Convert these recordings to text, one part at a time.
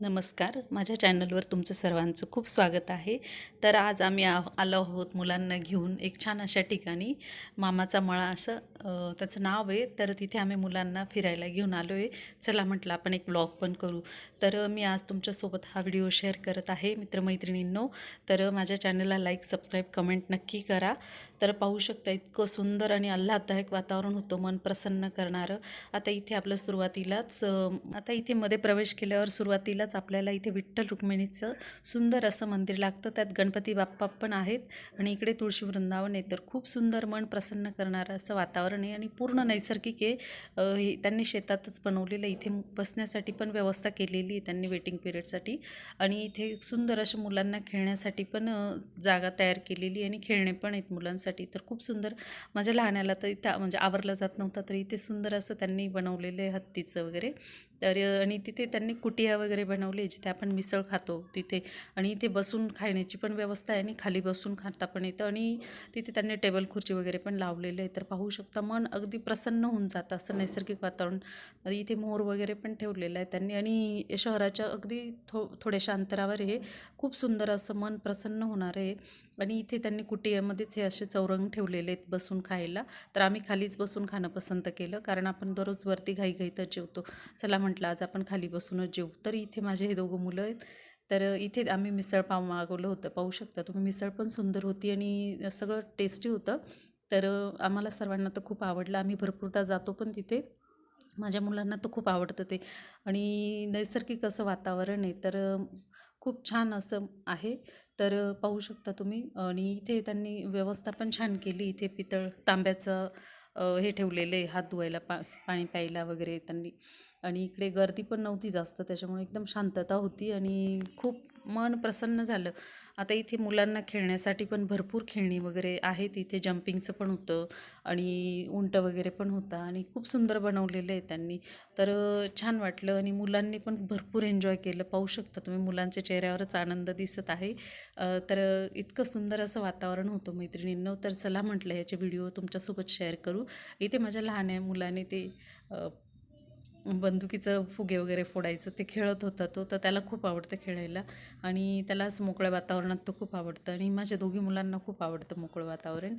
नमस्कार. माझ्या चॅनलवर तुमचं सर्वांचं खूप स्वागत आहे. तर आज आम्ही आ आलो आहोत मुलांना घेऊन एक छान अशा ठिकाणी मामाचा मळा असं त्याचं नाव आहे तर तिथे आम्ही मुलांना फिरायला घेऊन आलो आहे चला म्हटलं आपण एक ब्लॉग पण करू. तर मी आज तुमच्यासोबत हा व्हिडिओ शेअर करत आहे मित्रमैत्रिणींनो. तर माझ्या चॅनलला लाईक सबस्क्राईब कमेंट नक्की करा. तर पाहू शकता इतकं सुंदर आणि आल्हाददायक वातावरण होतं मन प्रसन्न करणारं. आता इथे आपलं सुरुवातीलाच आता इथे मध्ये प्रवेश केल्यावर सुरुवातीलाच आपल्याला इथे विठ्ठल रुक्मिणीचं सुंदर असं मंदिर लागतं. त्यात गणपती बाप्पा पण आहेत आणि इकडे तुळशी वृंदावन आहे. तर खूप सुंदर मन प्रसन्न करणारं असं वातावरण आहे आणि पूर्ण नैसर्गिक आहे. हे त्यांनी शेतातच बनवलेलं आहे. इथे बसण्यासाठी पण व्यवस्था केलेली आहे त्यांनी वेटिंग पिरियडसाठी आणि इथे सुंदर अशा मुलांना खेळण्यासाठी पण जागा तयार केलेली आहे आणि खेळणे पण आहेत मुलांसाठी. तर खूप सुंदर माझ्या लहानाला तर इथं म्हणजे आवरलं जात नव्हता तर इथे सुंदर असं त्यांनी बनवलेलं आहे हत्तीचं वगैरे. तर आणि तिथे त्यांनी कुटिया वगैरे बनवली जिथे आपण मिसळ खातो तिथे. आणि इथे बसून खाण्याची पण व्यवस्था आहे आणि खाली बसून खाता पण येतं. आणि तिथे त्यांनी टेबल खुर्ची वगैरे पण लावलेले आहे. तर पाहू शकता मन अगदी प्रसन्न होऊन जातं असं नैसर्गिक वातावरण. इथे मोर वगैरे पण ठेवलेलं आहे त्यांनी. आणि शहराच्या अगदी थो थोड्याशा अंतरावर हे खूप सुंदर असं मन प्रसन्न होणार आहे. आणि इथे त्यांनी कुटियामध्येच हे असे चौरंग ठेवलेले आहेत बसून खायला. तर आम्ही खालीच बसून खाणं पसंत केलं कारण आपण दररोज वरती घाईघाईतच जेवतो. चला म्हटलं आज आपण खाली बसूनच जेवू तर इथे माझे हे दोघं मुलं आहेत. तर इथे आम्ही मिसळ पाव मागवलं होतं. पाहू शकता तुम्ही मिसळ पण सुंदर होती आणि सगळं टेस्टी होतं. तर आम्हाला सर्वांना तर खूप आवडलं. आम्ही भरपूरदा जातो पण तिथे. माझ्या मुलांना तर खूप आवडतं ते. आणि नैसर्गिक असं वातावरण आहे तर खूप छान असं आहे. तर पाहू शकता तुम्ही. आणि इथे त्यांनी व्यवस्था पण छान केली. इथे पितळ तांब्याचं हे ठेवलेलं आहे हात धुवायला पा पाणी प्यायला वगैरे त्यांनी. आणि इकडे गर्दी पण नव्हती जास्त त्याच्यामुळे एकदम शांतता होती आणि खूप मन प्रसन्न झालं. आता इथे मुलांना खेळण्यासाठी पण भरपूर खेळणी वगैरे आहेत. इथे जम्पिंगचं पण होतं आणि उंट वगैरे पण होता आणि खूप सुंदर बनवलेलं आहे त्यांनी. तर छान वाटलं आणि मुलांनी पण भरपूर एन्जॉय केलं. पाहू शकता तुम्ही मुलांच्या चेहऱ्यावरच आनंद दिसत आहे. तर इतकं सुंदर असं वातावरण होतं मैत्रिणींनो. तर चला म्हटलं याचे व्हिडिओ तुमच्यासोबत शेअर करू. इथे माझ्या लहान आहे मुलाने ते बंदुकीचं फुगे वगैरे फोडायचं ते खेळत होता तो तर त्याला खूप आवडतं खेळायला. आणि त्यालाच मोकळ्या वातावरणात तो खूप आवडतं. आणि माझ्या दोघी मुलांना खूप आवडतं मोकळं वातावरण.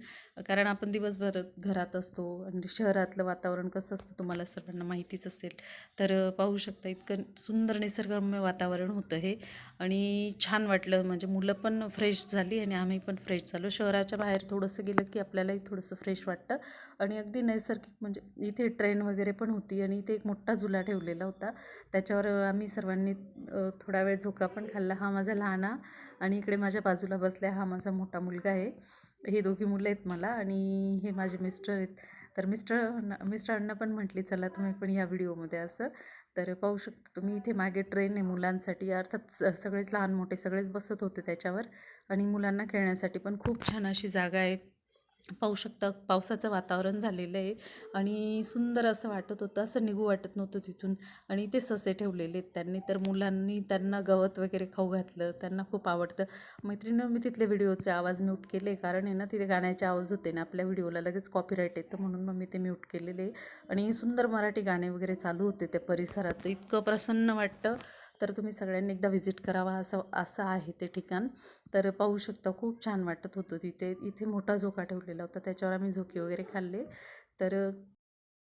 कारण आपण दिवसभर घरात असतो आणि शहरातलं वातावरण कसं असतं तुम्हाला सर्वांना माहितीच असेल. तर पाहू शकता इतकं सुंदर निसर्गरम्य वातावरण होतं हे. आणि छान वाटलं. म्हणजे मुलं पण फ्रेश झाली आणि आम्ही पण फ्रेश झालो. शहराच्या बाहेर थोडंसं गेलं की आपल्यालाही थोडंसं फ्रेश वाटतं. आणि अगदी नैसर्गिक म्हणजे इथे ट्रेन वगैरे पण होती आणि इथे एक मोठा बाजूला ठेवलेला होता. त्याच्यावर आम्ही सर्वांनी थोडा वेळ झोका पण खाल्ला. हा माझा लहाना आणि इकडे माझ्या बाजूला बसल्या. हा माझा मोठा मुलगा आहे. हे दोघी मुलं आहेत मला आणि हे माझे मिस्टर आहेत. तर मिस्टर मिस्टरांना पण म्हटली चला तुम्ही पण या व्हिडिओमध्ये असं. तर पाहू शकता तुम्ही इथे मागे ट्रेन आहे मुलांसाठी. अर्थात सगळेच लहान मोठे सगळेच बसत होते त्याच्यावर. आणि मुलांना खेळण्यासाठी पण खूप छान अशी जागा आहे. पाहू शकता पावसाचं वातावरण झालेलं आहे आणि सुंदर असं वाटत होतं असं निघू वाटत नव्हतं तिथून आणि ते ससे ठेवलेले आहेत त्यांनी. तर मुलांनी त्यांना गवत वगैरे खाऊ घातलं त्यांना खूप आवडतं. मैत्रिणीनं मी तिथले व्हिडिओचे आवाज म्यूट केले कारण आहे ना तिथे गाण्याचे आवाज होते ना आपल्या व्हिडिओला लगेच कॉपीराईट येतं म्हणून मग मी ते म्यूट केलेले आहे. आणि सुंदर मराठी गाणे वगैरे चालू होते त्या परिसरात. इतकं प्रसन्न वाटतं. तर तुम्ही सगळ्यांनी एकदा व्हिजिट करावा असं असं आहे ते ठिकाण. तर पाहू शकता खूप छान वाटत होतं तिथे. इथे मोठा झोका ठेवलेला होता. त्याच्यावर आम्ही झोके वगैरे खाल्ले. तर